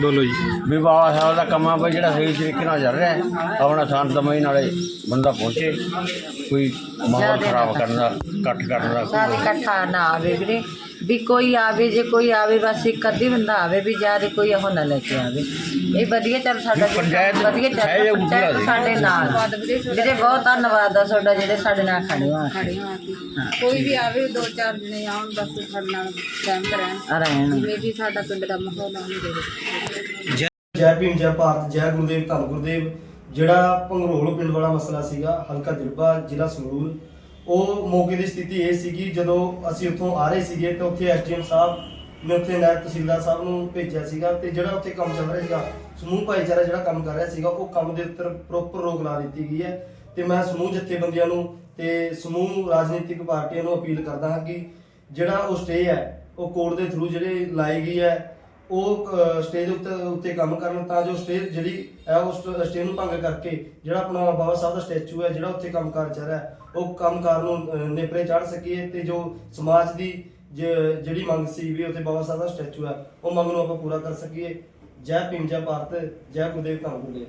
ਬੋਲੋ ਜੀ। ਵੀ ਬਾਬਾ ਸਾਹਿਬ ਦਾ ਕੰਮਾਂ ਬਈ ਜਿਹੜਾ ਸਹੀ ਤਰੀਕੇ ਨਾਲ ਚੱਲ ਰਿਹਾ ਹੈ, ਆਪਣਾ ਸ਼ਾਂਤਮਈ ਨਾਲੇ ਬੰਦਾ ਪਹੁੰਚੇ ਕੋਈ ਮਾਹੌਲ ਖਰਾਬ ਕਰਨ ਦਾ ਕੱਟ ਕਰਨ ਦਾ ਸਾਰੇ ਕੋਈ ਇਕੱਠਾ ਨਾ ਆਵੇ ਵੀਰੇ। ਵੀ ਕੋਈ ਆਵੇ ਜੇ ਕੋਈ ਆਵੇ ਬਸ ਇੱਕ ਅੱਧੀ ਬੰਦਾ ਆਵੇ ਵੀ ਜ਼ਿਆਦਾ ਕੋਈ ਉਹ ਨਾ ਲੈ ਕੇ ਆਵੇ। ਇਹ ਵਧੀਆ ਚੱਲ ਸਾਡਾ ਪੰਚਾਇਤ ਵਧੀਆ ਚੱਲ ਪੰਚਾਇਤ। ਸਾਡੇ ਨਾਲ। ਵੀਰੇ ਬਹੁਤ ਧੰਨਵਾਦ ਆ ਤੁਹਾਡਾ ਜਿਹੜੇ ਸਾਡੇ ਨਾਲ ਖੜੇ ਹੋ ਖੜੇ ਹਾਂ ਅਸੀਂ ਕੋਈ ਵੀ ਆਵੇ ਦੋ ਚਾਰ ਜਣੇ ਆਉਣ ਬਸ ਸਾਡੇ ਨਾਲ ਰਹਿਣ ਆ ਰਹਿਣ। ਜਿਵੇਂ ਵੀ ਸਾਡਾ ਪਿੰਡ ਦਾ ਮਾਹੌਲ ਆਉਣ ਦੇ ਜੈ ਭੀਮ ਜੈ ਭਾਰਤ ਜੈ ਗੁਰਦੇਵ ਧੰਨ ਗੁਰਦੇਵ। ਜਿਹੜਾ ਭੰਗਰੋਲ ਪਿੰਡ ਵਾਲਾ ਮਸਲਾ ਸੀਗਾ ਹਲਕਾ ਦਿਰਬਾ ਜ਼ਿਲ੍ਹਾ ਸੰਗਰੂਰ। ਉਹ ਮੌਕੇ ਦੀ ਸਥਿਤੀ ਇਹ ਸੀਗੀ ਜਦੋਂ ਅਸੀਂ ਉੱਥੋਂ ਆ ਰਹੇ ਸੀਗੇ ਤੇ ਉੱਥੇ ਐਸਡੀਐਮ ਸਾਹਿਬ ਨੇ ਉੱਥੇ ਨਾਇਬ ਤਹਿਸੀਲਦਾਰ ਸਾਹਿਬ ਨੂੰ ਭੇਜਿਆ ਸੀਗਾ ਤੇ ਜਿਹੜਾ ਉੱਥੇ ਕੰਮ ਚੱਲ ਰਿਹਾ ਸੀਗਾ, ਸਮੂਹ ਭਾਈਚਾਰਾ ਜਿਹੜਾ ਕੰਮ ਕਰ ਰਿਹਾ ਸੀਗਾ, ਉਹ ਕੰਮ ਦੇ ਉੱਤੇ ਪ੍ਰੋਪਰ ਰੋਕ ਲਾ ਦਿੱਤੀ ਗਈ ਹੈ ਤੇ ਮੈਂ ਸਮੂਹ ਜਥੇਬੰਦੀਆਂ ਨੂੰ ਤੇ ਸਮੂਹ ਰਾਜਨੀਤਿਕ ਪਾਰਟੀਆਂ ਨੂੰ ਅਪੀਲ ਕਰਦਾ ਹਾਂ ਕਿ ਜਿਹੜਾ ਉਹ ਸਟੇ ਹੈ, ਉਹ ਕੋਰਟ ਦੇ ਥਰੂ ਜਿਹੜੇ ਲਾਈ ਗਈ ਹੈ ਉਹ ਸਟੇਜ ਉੱਤੇ ਉੱਤੇ ਕੰਮ ਕਰਨ ਤਾਂ ਜੋ ਸਟੇਜ ਜਿਹੜੀ ਹੈ ਉਸ ਸਟੇਜ ਨੂੰ ਭੰਗ ਕਰਕੇ ਜਿਹੜਾ ਆਪਣਾ ਬਾਬਾ ਸਾਹਿਬ ਦਾ ਸਟੈਚੂ ਹੈ ਜਿਹੜਾ ਉੱਥੇ ਕੰਮਕਾਰ ਚੱਲ ਰਿਹਾ ਹੈ, ਉਹ ਕੰਮਕਾਰ ਨੂੰ ਅਹ, ਨੇਪਰੇ ਚੜ ਸਕੀਏ ਤੇ ਜੋ ਸਮਾਜ ਦੀ ਜ- ਜਿਹੜੀ ਮੰਗ ਸੀ ਵੀ ਉੱਥੇ ਬਾਬਾ ਸਾਹਿਬ ਦਾ ਸਟੈਚੂ ਹੈ ਉਹ ਮੰਗ ਨੂੰ ਆਪਾਂ ਪੂਰਾ ਕਰ ਸਕੀਏ। ਜੈ ਭੀਮ ਜੈ ਭਾਰਤ ਜੈ ਗੁਰਦੇਵ ਧੰਨ ਗੁਰਦੇਵ।